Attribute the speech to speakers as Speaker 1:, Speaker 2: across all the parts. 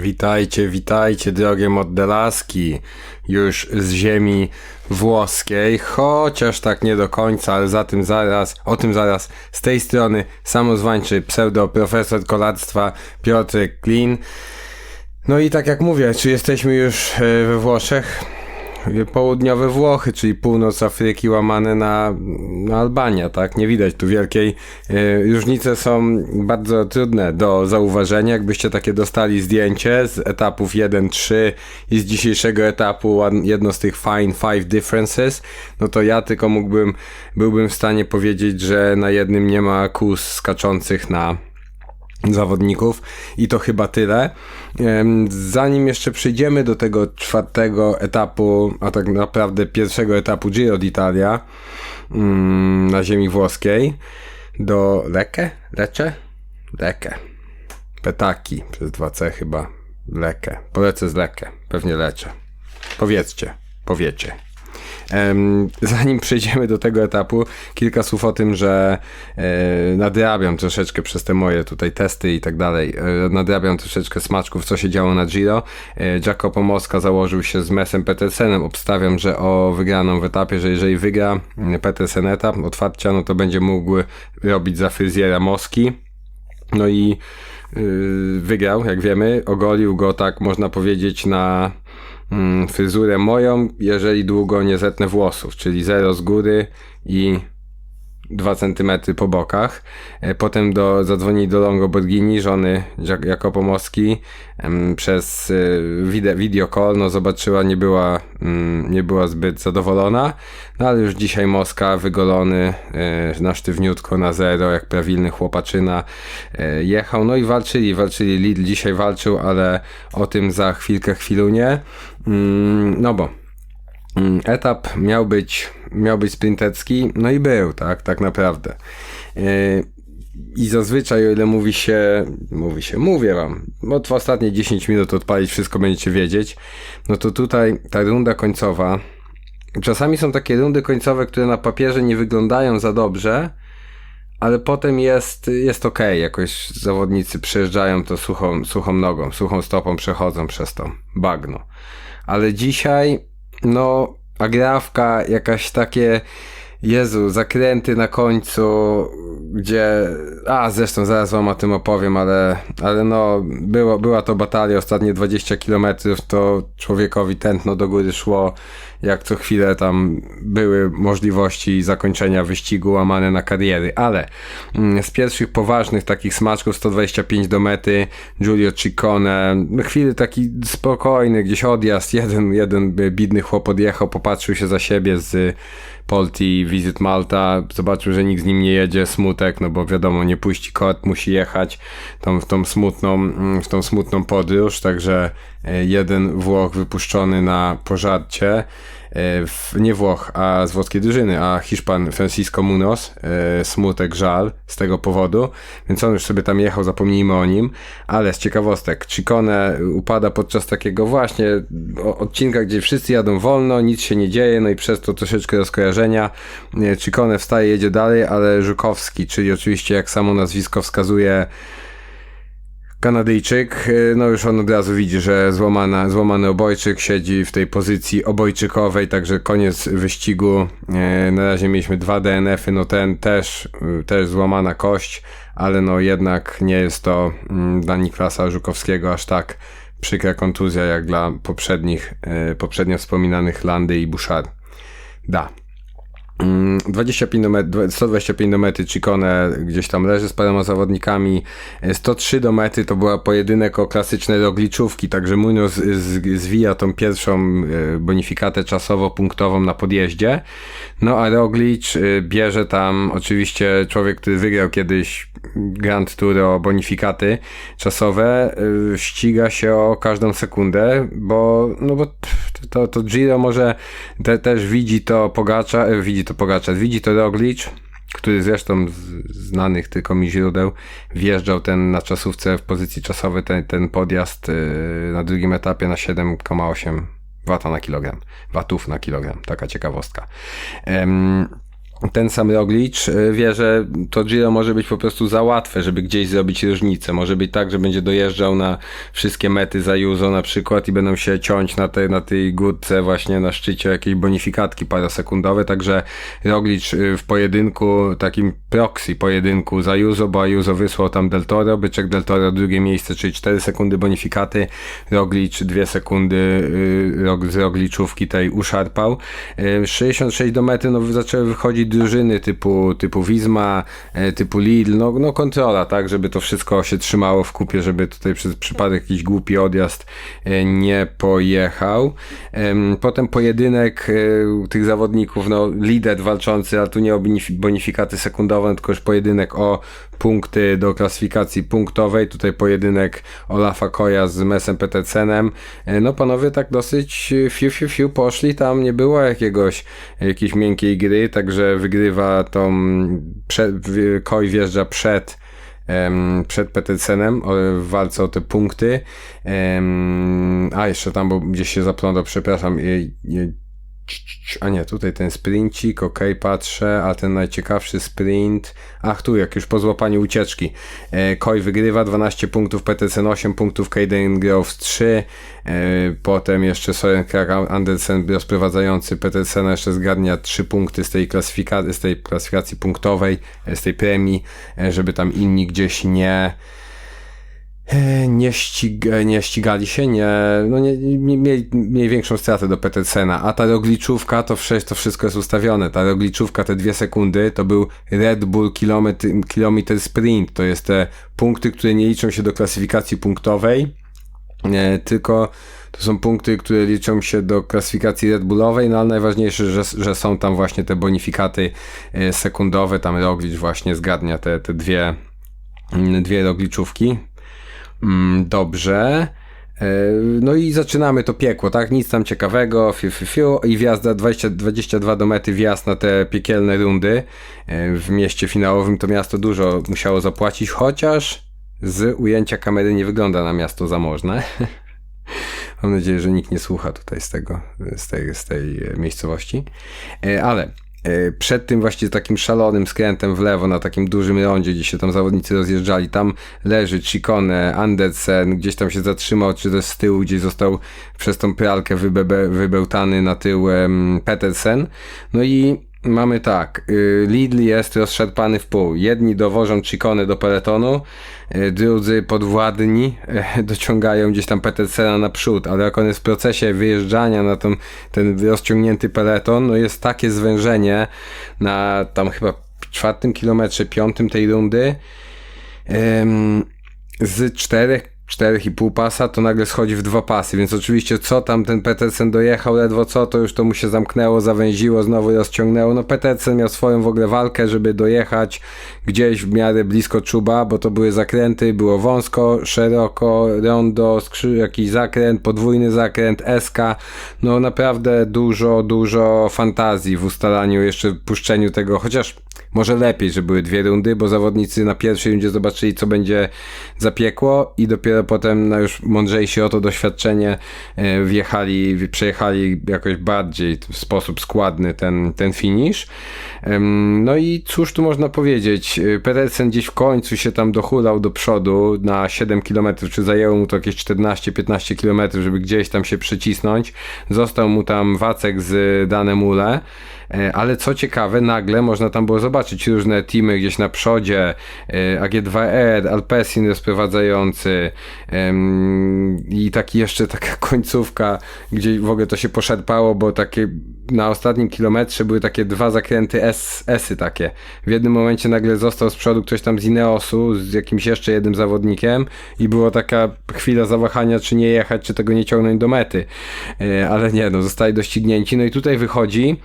Speaker 1: Witajcie, witajcie, drogie moddelaski, już z ziemi włoskiej, chociaż tak nie do końca, ale za tym zaraz, o tym zaraz, z tej strony samozwańczy pseudo profesor kolarstwa Piotrek Klin. No i tak jak mówię, czy jesteśmy już e, we Włoszech? Południowe Włochy, czyli północ Afryki łamane na, na Albania, tak? Nie widać tu wielkiej e, różnice są bardzo trudne do zauważenia. Jakbyście takie dostali zdjęcie z etapów 1-3 i z dzisiejszego etapu jedno z tych Fine Five Differences, no to ja tylko mógłbym, byłbym w stanie powiedzieć, że na jednym nie ma kus skaczących na zawodników i to chyba tyle. Zanim jeszcze przejdziemy do tego czwartego etapu, a tak naprawdę pierwszego etapu Giro d'Italia mm, na ziemi włoskiej do Lecce? Lecce? Lecce. Petaki przez 2C chyba. Lecce. Polecę z Lecce. Pewnie Lecce. Powiedzcie. Powiecie. Zanim przejdziemy do tego etapu, kilka słów o tym, że e, nadrabiam troszeczkę przez te moje tutaj testy i tak dalej. E, nadrabiam troszeczkę smaczków, co się działo na Giro. E, Jacopo Mosca założył się z Mesem Petersenem. Obstawiam, że o wygraną w etapie, że jeżeli wygra Petersen etap otwarcia, no to będzie mógł robić za fryzjera Moski. No i yy, wygrał, jak wiemy. Ogolił go tak, można powiedzieć, na mm, fryzurę moją, jeżeli długo nie zetnę włosów, czyli zero z góry i 2 cm po bokach. E, potem do, zadzwoni do Longo Borghini, żony Jacopo Moski, przez e, video call, no zobaczyła, nie była, mm, nie była zbyt zadowolona, no ale już dzisiaj Moska wygolony e, na sztywniutko, na zero, jak prawilny chłopaczyna jechał, no i walczyli, walczyli, Lidl dzisiaj walczył, ale o tym za chwilkę, chwilunie, mm, no bo etap miał być miał być sprinterski, no i był, tak, tak naprawdę. E, I zazwyczaj, o ile mówi się, mówi się, mówię wam, bo w ostatnie 10 minut odpalić wszystko będziecie wiedzieć, no to tutaj ta runda końcowa, czasami są takie rundy końcowe, które na papierze nie wyglądają za dobrze, ale potem jest, jest ok, jakoś zawodnicy przejeżdżają to suchą, suchą nogą, suchą stopą przechodzą przez to bagno. Ale dzisiaj, no, agrafka, jakaś takie Jezu, zakręty na końcu, gdzie. A, zresztą zaraz wam o tym opowiem, ale, ale no, było, była to batalia ostatnie 20 km, to człowiekowi tętno do góry szło, jak co chwilę tam były możliwości zakończenia wyścigu łamane na kariery, ale mm, z pierwszych poważnych takich smaczków 125 do mety, Giulio Ciccone, chwilę taki spokojny, gdzieś odjazd, jeden, jeden bidny chłop odjechał, popatrzył się za siebie z Polti, Visit Malta, zobaczył, że nikt z nim nie jedzie, smutek, no bo wiadomo, nie puści kot, musi jechać w tą smutną, w tą smutną podróż, także e, jeden Włoch wypuszczony na pożarcie, w, nie Włoch, a z włoskiej drużyny, a Hiszpan Francisco Munoz, e, smutek, żal z tego powodu, więc on już sobie tam jechał, zapomnijmy o nim, ale z ciekawostek, Ciccone upada podczas takiego właśnie odcinka, gdzie wszyscy jadą wolno, nic się nie dzieje, no i przez to troszeczkę rozkojarzenia, e, Ciccone wstaje, jedzie dalej, ale Żukowski, czyli oczywiście jak samo nazwisko wskazuje, Kanadyjczyk, y, no już on od razu widzi, że złamana, złamany obojczyk siedzi w tej pozycji obojczykowej, także koniec wyścigu. Y, na razie mieliśmy dwa DNF-y, no ten też, y, też złamana kość, ale no jednak nie jest to mm, dla Niklasa Żukowskiego aż tak przykra kontuzja jak dla poprzednich, poprzednio wspominanych Landy i Bouchard. Da. 25 do mety, 125 do mety Ciccone gdzieś tam leży z paroma zawodnikami. 103 do mety to była pojedynek o klasyczne rogliczówki, także Munoz zwija tą pierwszą e, bonifikatę czasowo-punktową na podjeździe. No a Roglicz e, bierze tam oczywiście człowiek, który wygrał kiedyś Grand Tour o bonifikaty czasowe, e, ściga się o każdą sekundę, bo no bo to, to Giro może te, też widzi to Pogacza, widzi to Pogacza, widzi to Roglic, który zresztą z znanych tylko mi źródeł wjeżdżał ten na czasówce w pozycji czasowej ten, ten podjazd yy, na drugim etapie na 7,8 wata na kilogram, watów na kilogram, taka ciekawostka. Ten sam Roglic y, wie, że to Giro może być po prostu za łatwe, żeby gdzieś zrobić różnicę. Może być tak, że będzie dojeżdżał na wszystkie mety za Juzo na przykład i będą się ciąć na tej, na tej górce właśnie na szczycie jakieś bonifikatki parasekundowe, także Roglic y, w pojedynku, takim proxy pojedynku za Juzo, bo Juzo wysłał tam Del Toro, Byczek Del Toro drugie miejsce, czyli 4 sekundy bonifikaty, Roglic 2 sekundy y, z Rogliczówki tej uszarpał. 66 do mety, no zaczęły wychodzić drużyny typu, typu Wizma, e, typu Lidl, no, no kontrola, tak, żeby to wszystko się trzymało w kupie, żeby tutaj przez przypadek jakiś głupi odjazd e, nie pojechał. Potem pojedynek e, tych zawodników, no lider walczący, a tu nie o bonifikaty sekundowe, tylko już pojedynek o punkty do klasyfikacji punktowej. Tutaj pojedynek Olafa Koja z Mesem Petersenem. No panowie tak dosyć fiu fiu fiu poszli, tam nie było jakiegoś jakiejś miękkiej gry, także wygrywa tą, przed, Koi wjeżdża przed przed Petersenem w walce o te punkty. A, jeszcze tam, bo gdzieś się zaplądał, przepraszam, a nie, tutaj ten sprincik, ok, patrzę, a ten najciekawszy sprint, ach tu, jak już po złapaniu ucieczki. E, Koi wygrywa 12 punktów, Petersen 8 punktów, Caden Groves 3, e, potem jeszcze Soren Krag Andersen rozprowadzający Petersena jeszcze zgarnia 3 punkty z tej, klasyfikacji, z tej klasyfikacji punktowej, z tej premii, e, żeby tam inni gdzieś nie nie, ścig, nie ścigali się, nie, no nie, nie, mieli, mieli większą stratę do Petersena, a ta rogliczówka, to, to wszystko jest ustawione, ta rogliczówka, te dwie sekundy, to był Red Bull kilometr, kilometer sprint, to jest te punkty, które nie liczą się do klasyfikacji punktowej, nie, tylko to są punkty, które liczą się do klasyfikacji Red Bullowej, no ale najważniejsze, że, że są tam właśnie te bonifikaty e, sekundowe, tam Roglic właśnie zgadnia te, te dwie, dwie rogliczówki, dobrze. E, no i zaczynamy to piekło, tak? Nic tam ciekawego, fiu, fiu, fiu. i wjazda 20, 22 do mety, wjazd na te piekielne rundy. E, w mieście finałowym to miasto dużo musiało zapłacić, chociaż z ujęcia kamery nie wygląda na miasto zamożne. Mam nadzieję, że nikt nie słucha tutaj z tego, z tej, z tej miejscowości. E, ale przed tym właśnie takim szalonym skrętem w lewo na takim dużym rondzie, gdzie się tam zawodnicy rozjeżdżali, tam leży Ciccone, Andersen, gdzieś tam się zatrzymał, czy też z tyłu gdzieś został przez tą pralkę wybebe, wybełtany na tył Petersen. No i mamy tak, y, Lidl jest rozszarpany w pół. Jedni dowożą Ciccone do peletonu, y, drudzy podwładni y, dociągają gdzieś tam Petersena naprzód, ale jak on jest w procesie wyjeżdżania na ten rozciągnięty peleton, no jest takie zwężenie na tam chyba czwartym kilometrze, piątym tej rundy z czterech 4,5 pasa, to nagle schodzi w dwa pasy, więc oczywiście co tam ten Petersen dojechał, ledwo co, to już to mu się zamknęło, zawęziło, znowu rozciągnęło. No Petersen miał swoją w ogóle walkę, żeby dojechać gdzieś w miarę blisko czuba, bo to były zakręty, było wąsko, szeroko, rondo, skrzy, jakiś zakręt, podwójny zakręt, SK, no naprawdę dużo, dużo fantazji w ustalaniu, jeszcze puszczeniu tego, chociaż może lepiej, że były dwie rundy, bo zawodnicy na pierwszej rundzie zobaczyli, co będzie zapiekło i dopiero potem na już mądrzejsi o to doświadczenie e, wjechali, przejechali jakoś bardziej w sposób składny ten, ten finish. No i cóż tu można powiedzieć? E, Pedersen gdzieś w końcu się tam dochulał do przodu na 7 km, czy zajęło mu to jakieś 14-15 km, żeby gdzieś tam się przycisnąć. Został mu tam Wacek z Danem Ule. E, ale co ciekawe, nagle można tam było zobaczyć różne teamy gdzieś na przodzie, e, AG2R, Alpesin rozprowadzający i taki jeszcze taka końcówka, gdzie w ogóle to się poszarpało, bo takie na ostatnim kilometrze były takie dwa zakręty S, Esy takie. W jednym momencie nagle został z przodu ktoś tam z Ineosu, z jakimś jeszcze jednym zawodnikiem i było taka chwila zawahania, czy nie jechać, czy tego nie ciągnąć do mety. E, ale nie, no zostali doścignięci. No i tutaj wychodzi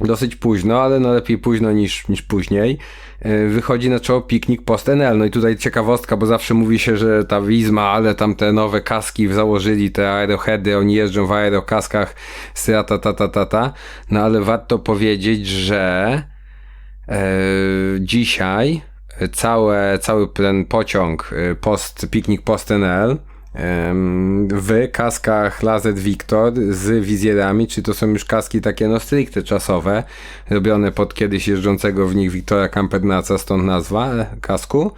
Speaker 1: dosyć późno, ale no lepiej późno niż, niż później. E, wychodzi na czoło piknik post NL. No i tutaj ciekawostka, bo zawsze mówi się, że ta Wizma, ale tam te nowe kaski założyli, te aeroheady, oni jeżdżą w aerokaskach, strata ta ta ta ta. No ale warto powiedzieć, że e, dzisiaj całe, cały ten pociąg e, post, piknik post NL em, w kaskach Lazet Victor z wizjerami, czy to są już kaski takie no stricte czasowe, robione pod kiedyś jeżdżącego w nich Wiktora Campernaca, stąd nazwa e, kasku.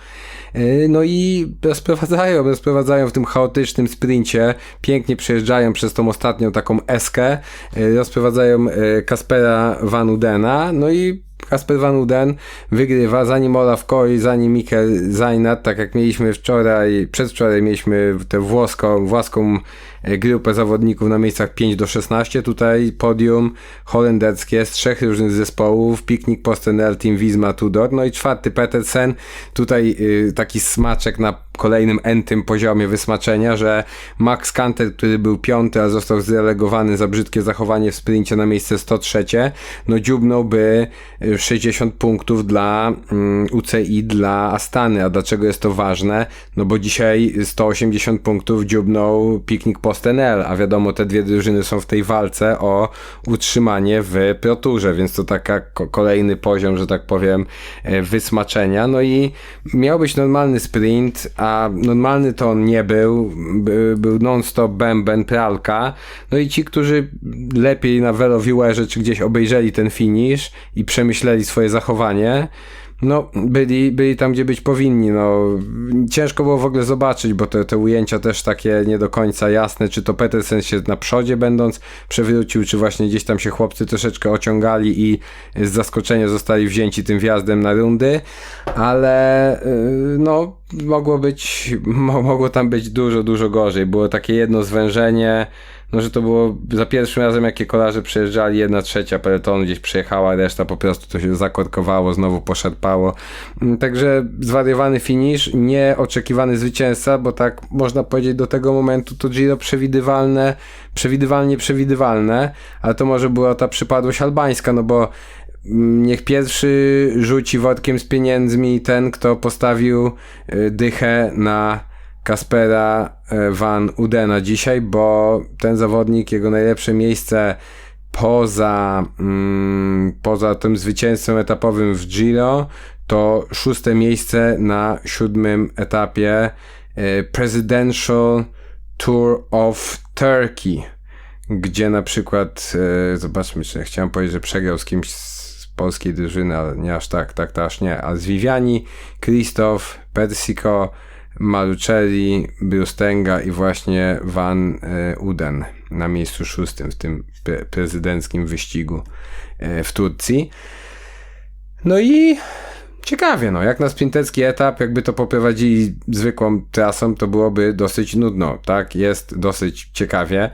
Speaker 1: E, No i rozprowadzają, rozprowadzają w tym chaotycznym sprincie, pięknie przejeżdżają przez tą ostatnią taką eskę, e, rozprowadzają Kaspera Van Udena, no i Kasper Van Uden wygrywa, zanim Olaf Koi, zanim Mikel Zajnat, tak jak mieliśmy wczoraj, przedwczoraj mieliśmy tę włoską, włoską e, grupę zawodników na miejscach 5 do 16, tutaj podium holenderskie z trzech różnych zespołów, Piknik Postenel, Team Wisma, Tudor, no i czwarty Petersen, tutaj y, taki smaczek na kolejnym entym poziomie wysmaczenia, że Max Kanter, który był piąty, a został zrelegowany za brzydkie zachowanie w sprincie na miejsce 103, no dziubnąłby y, 60 punktów dla mm, UCI, dla Astany. A dlaczego jest to ważne? No bo dzisiaj 180 punktów dziubnął Piknik Postenel, a wiadomo, te dwie drużyny są w tej walce o utrzymanie w Proturze, więc to taka ko- kolejny poziom, że tak powiem, e, wysmaczenia. No i miał być normalny sprint, a normalny to on nie był. By, był non-stop bęben, pralka. No i ci, którzy lepiej na VeloViewerze czy gdzieś obejrzeli ten finish i przemyśleli swoje zachowanie, no, byli, byli tam, gdzie być powinni. No, ciężko było w ogóle zobaczyć, bo te, te ujęcia też takie nie do końca jasne, czy to Petersen się na przodzie będąc przewrócił, czy właśnie gdzieś tam się chłopcy troszeczkę ociągali i z zaskoczenia zostali wzięci tym wjazdem na rundy, ale yy, no, mogło być, mo, mogło tam być dużo, dużo gorzej. Było takie jedno zwężenie, no, że to było za pierwszym razem, jakie kolarze przejeżdżali, jedna trzecia peletonu gdzieś przejechała, reszta po prostu to się zakorkowało, znowu poszarpało. Mm, Także zwariowany finish, nieoczekiwany zwycięzca, bo tak można powiedzieć do tego momentu to Giro przewidywalne, przewidywalnie przewidywalne, ale to może była ta przypadłość albańska, no bo mm, niech pierwszy rzuci workiem z pieniędzmi ten, kto postawił y, dychę na Kaspera e, Van Udena dzisiaj, bo ten zawodnik, jego najlepsze miejsce poza, mm, poza tym zwycięstwem etapowym w Giro, to szóste miejsce na siódmym etapie e, Presidential Tour of Turkey, gdzie na przykład, e, zobaczmy, czy chciałem powiedzieć, że przegrał z kimś z polskiej drużyny, ale nie aż tak, tak to aż nie, a z Viviani, Krzysztof, Persico, Malucelli, Brustenga i właśnie Van e, Uden na miejscu szóstym w tym pre prezydenckim wyścigu e, w Turcji. No i ciekawie, no, jak na sprinterski etap, jakby to poprowadzili zwykłą trasą, to byłoby dosyć nudno, tak? Jest dosyć ciekawie.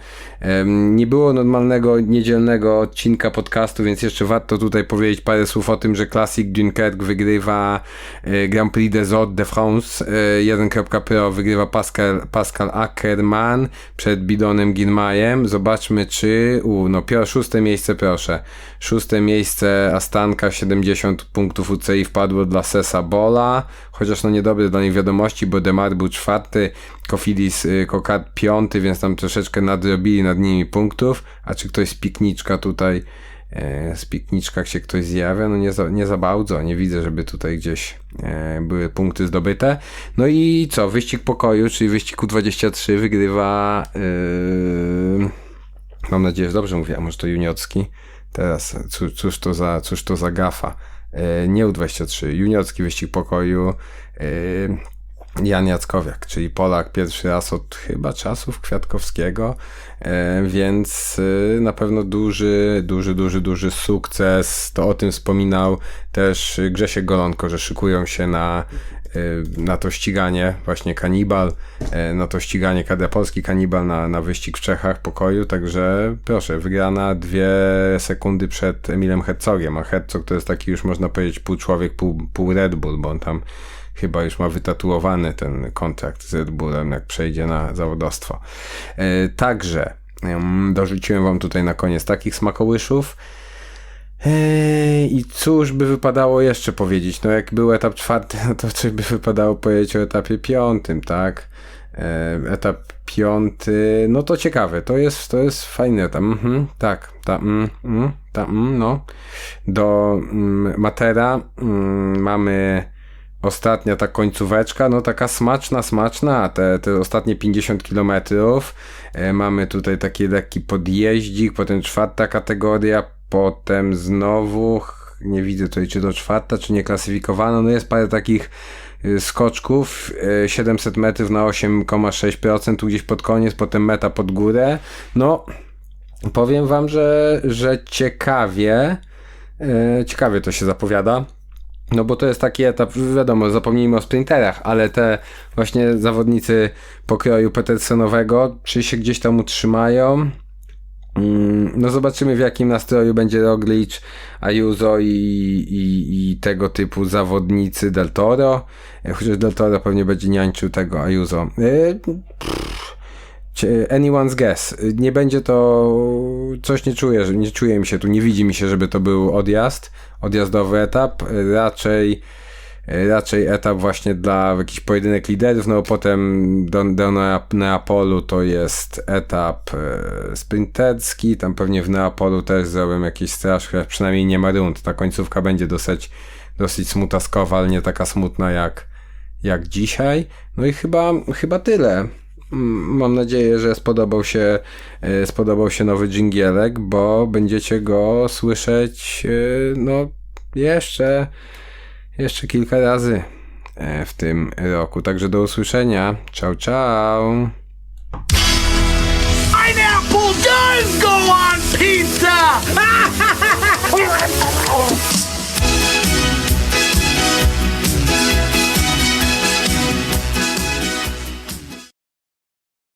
Speaker 1: Nie było normalnego niedzielnego odcinka podcastu, więc jeszcze warto tutaj powiedzieć parę słów o tym, że Classic Dunkerque wygrywa e, Grand Prix des Hauts de France e, 1.pro wygrywa Pascal, Pascal Ackermann przed Bidonem Ginmajem. Zobaczmy czy, u, no szóste miejsce proszę. Szóste miejsce Astanka, 70 punktów UCI wpadło dla Sesa Bola, chociaż no niedobre dla nich wiadomości, bo Demar był czwarty, Kofidis y, Kokad piąty, więc tam troszeczkę nadrobili nad nimi punktów, a czy ktoś z pikniczka tutaj e, z pikniczkach się ktoś zjawia, no nie za, nie za bardzo, nie widzę, żeby tutaj gdzieś e, były punkty zdobyte. No i co, wyścig pokoju, czyli wyścig U23 wygrywa yy, mam nadzieję, że dobrze mówię, a może to juniorski. Teraz, cóż, cóż, to, za, cóż to za gafa. E, nie U23, juniorski wyścig pokoju. Jan Jackowiak, czyli Polak pierwszy raz od chyba czasów Kwiatkowskiego, e, więc e, na pewno duży, duży, duży, duży sukces. To o tym wspominał też Grzesiek Golonko, że szykują się na, e, na to ściganie, właśnie kanibal, na to ściganie KD Polski kanibal na, na wyścig w Czechach pokoju, także proszę, wygrana dwie sekundy przed Emilem Herzogiem, a Herzog to jest taki już można powiedzieć pół człowiek, pół, pół Red Bull, bo on tam chyba już ma wytatuowany ten kontrakt z Red Bullem, jak przejdzie na zawodowstwo. E, także em, dorzuciłem wam tutaj na koniec takich smakołyszów. Ej, I cóż by wypadało jeszcze powiedzieć? No jak był etap czwarty, no to coś by wypadało powiedzieć o etapie piątym, tak? E, etap piąty, no to ciekawe, to jest, to jest fajny etap, mhm, tak, ta, mm, mm, mm, no. Do mm, Matera mm, mamy ostatnia ta końcóweczka, no taka smaczna, smaczna, te, te ostatnie 50 km. E, mamy tutaj taki lekki podjeździk, potem czwarta kategoria, potem znowu, nie widzę tutaj czy to czwarta, czy nie klasyfikowana, no jest parę takich y, skoczków, y, 700 metrów na 8,6%, tu gdzieś pod koniec, potem meta pod górę, no powiem wam, że, że ciekawie, e, ciekawie to się zapowiada. No bo to jest taki etap, wiadomo, zapomnijmy o sprinterach, ale te właśnie zawodnicy pokroju Petersonowego, czy się gdzieś tam utrzymają. Mm, No zobaczymy w jakim nastroju będzie Roglic, Ayuso i, i, i tego typu zawodnicy Del Toro. E, Chociaż Del Toro pewnie będzie niańczył tego Ayuso. E, pff, Anyone's guess. Nie będzie to. Coś nie czuję, nie czuję mi się tu, nie widzi mi się, żeby to był odjazd, odjazdowy etap. Raczej, raczej etap właśnie dla jakichś pojedynek liderów. No potem do, do Nea- Neapolu to jest etap e, sprinterski. Tam pewnie w Neapolu też zrobią jakieś straż, przynajmniej nie ma rund. Ta końcówka będzie dosyć, dosyć smutaskowa, ale nie taka smutna jak, jak dzisiaj. No i chyba, chyba tyle. Mam nadzieję, że spodobał się, e, spodobał się nowy dżingielek, bo będziecie go słyszeć e, no, jeszcze, jeszcze kilka razy e, w tym roku. Także do usłyszenia. Ciao, ciao. Pineapple does go on pizza!